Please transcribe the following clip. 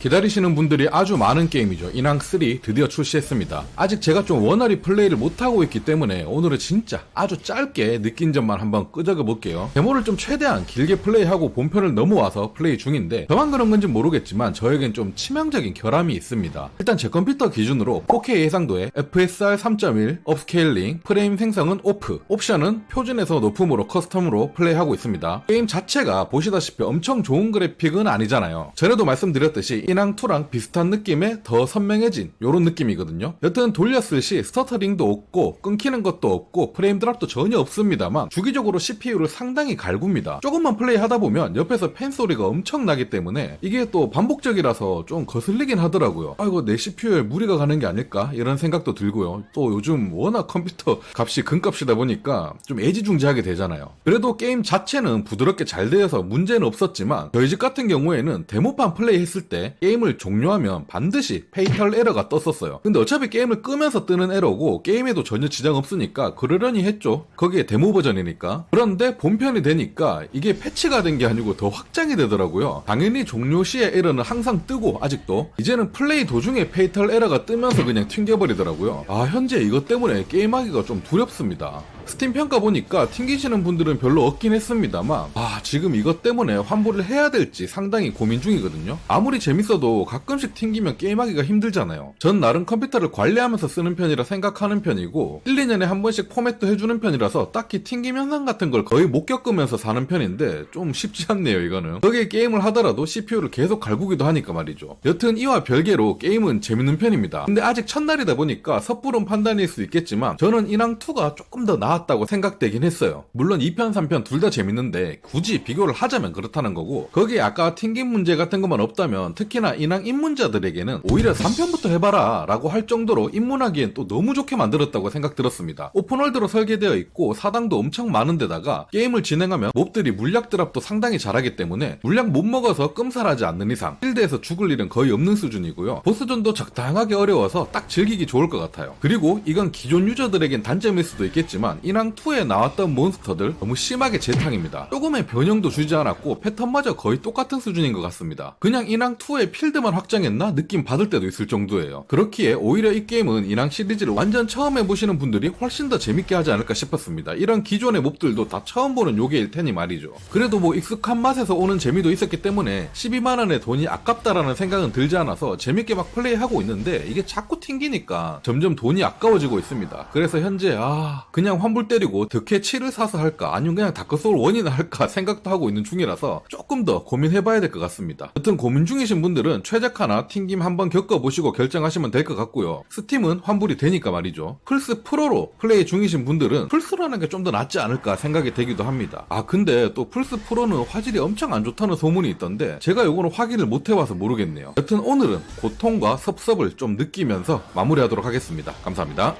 기다리시는 분들이 아주 많은 게임이죠. 인왕3 드디어 출시했습니다. 아직 제가 좀 원활히 플레이를 못하고 있기 때문에 오늘은 진짜 아주 짧게 느낀 점만 한번 끄적여 볼게요. 데모를 좀 최대한 길게 플레이하고 본편을 넘어와서 플레이 중인데 저만 그런 건지 모르겠지만 저에겐 좀 치명적인 결함이 있습니다. 일단 제 컴퓨터 기준으로 4K 해상도에 FSR 3.1, 업스케일링, 프레임 생성은 오프, 옵션은 표준에서 높음으로 커스텀으로 플레이하고 있습니다. 게임 자체가 보시다시피 엄청 좋은 그래픽은 아니잖아요. 전에도 말씀드렸듯이 인왕2랑 비슷한 느낌의 더 선명해진 요런 느낌이거든요. 여튼 돌렸을 시 스터터링도 없고 끊기는 것도 없고 프레임 드랍도 전혀 없습니다만 주기적으로 CPU를 상당히 갈굽니다. 조금만 플레이 하다 보면 옆에서 팬 소리가 엄청 나기 때문에 이게 또 반복적이라서 좀 거슬리긴 하더라고요. 아이고 내 CPU에 무리가 가는 게 아닐까 이런 생각도 들고요. 또 요즘 워낙 컴퓨터 값이 금값이다 보니까 좀 애지중지하게 되잖아요. 그래도 게임 자체는 부드럽게 잘 되어서 문제는 없었지만 저희 집 같은 경우에는 데모판 플레이 했을 때 게임을 종료하면 반드시 페이탈 에러가 떴었어요. 근데 어차피 게임을 끄면서 뜨는 에러고 게임에도 전혀 지장 없으니까 그러려니 했죠. 거기에 데모 버전이니까. 그런데 본편이 되니까 이게 패치가 된 게 아니고 더 확장이 되더라고요. 당연히 종료 시의 에러는 항상 뜨고 아직도 이제는 플레이 도중에 페이탈 에러가 뜨면서 그냥 튕겨버리더라고요. 아 현재 이것 때문에 게임하기가 좀 두렵습니다. 스팀 평가 보니까 튕기시는 분들은 별로 없긴 했습니다만 아 지금 이것 때문에 환불을 해야 될지 상당히 고민 중이거든요. 아무리 재밌어도 가끔씩 튕기면 게임하기가 힘들잖아요. 전 나름 컴퓨터를 관리하면서 쓰는 편이라 생각하는 편이고 1, 2년에 한 번씩 포맷도 해주는 편이라서 딱히 튕김 현상 같은 걸 거의 못 겪으면서 사는 편인데 좀 쉽지 않네요 이거는. 거기에 게임을 하더라도 CPU를 계속 갈구기도 하니까 말이죠. 여튼 이와 별개로 게임은 재밌는 편입니다. 근데 아직 첫날이다 보니까 섣부른 판단일 수 있겠지만 저는 인왕2가 조금 더 나 았다고 생각되긴 했어요. 물론 2편 3편 둘 다 재밌는데 굳이 비교를 하자면 그렇다는 거고 거기에 아까 튕김 문제 같은 것만 없다면 특히나 인왕 입문자들에게는 오히려 3편부터 해봐라 라고 할 정도로 입문하기엔 또 너무 좋게 만들었다고 생각 들었습니다. 오픈월드로 설계되어 있고 사당도 엄청 많은데다가 게임을 진행하면 몹들이 물약 드랍도 상당히 잘하기 때문에 물약 못 먹어서 끔살하지 않는 이상 필드에서 죽을 일은 거의 없는 수준이고요. 보스전도 적당하게 어려워서 딱 즐기기 좋을 것 같아요. 그리고 이건 기존 유저들에겐 단점일 수도 있겠지만 인왕2에 나왔던 몬스터들 너무 심하게 재탕입니다. 조금의 변형도 주지 않았고 패턴마저 거의 똑같은 수준인 것 같습니다. 그냥 인왕2의 필드만 확장했나 느낌 받을 때도 있을 정도예요. 그렇기에 오히려 이 게임은 인왕 시리즈를 완전 처음 해보시는 분들이 훨씬 더 재밌게 하지 않을까 싶었습니다. 이런 기존의 몹들도 다 처음 보는 요게일 테니 말이죠. 그래도 뭐 익숙한 맛에서 오는 재미도 있었기 때문에 12만원의 돈이 아깝다라는 생각은 들지 않아서 재밌게 막 플레이하고 있는데 이게 자꾸 튕기니까 점점 돈이 아까워지고 있습니다. 그래서 현재 아 그냥 환불 때리고 득해 7을 사서 할까? 아니면 그냥 다크소울 원이나 할까? 생각도 하고 있는 중이라서 조금 더 고민해봐야 될 것 같습니다. 여튼 고민 중이신 분들은 최적화나 튕김 한번 겪어보시고 결정하시면 될 것 같고요. 스팀은 환불이 되니까 말이죠. 플스 프로로 플레이 중이신 분들은 플스라는 게 좀 더 낫지 않을까 생각이 되기도 합니다. 아 근데 또 플스 프로는 화질이 엄청 안 좋다는 소문이 있던데 제가 요거는 확인을 못 해와서 모르겠네요. 여튼 오늘은 고통과 섭섭을 좀 느끼면서 마무리하도록 하겠습니다. 감사합니다